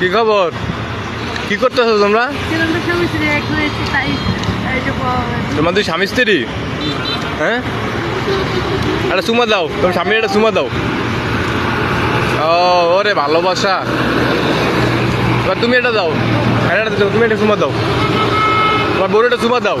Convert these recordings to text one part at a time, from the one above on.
কি খবর? কি করতেছো তোমরা? দুই স্বামী স্ত্রী? হ্যাঁ? একটা চুমা দাও। তোমার স্বামী একটা চুমা দাও। ও, ওরে ভালোবাসা। তুমি এটা দাও। এটা তুমি একটা চুমা দাও। তোমার বউর একটা চুমা দাও।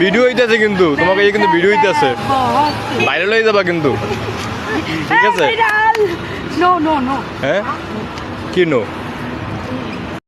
ভিডিও হইতেছে কিন্তু তোমাকে এই কিন্তু ভিডিও হইতেছে। ভাইরাল হয়ে যাবা কিন্তু। ঠিক আছে? নো নো নো হ্যাঁ? কি নো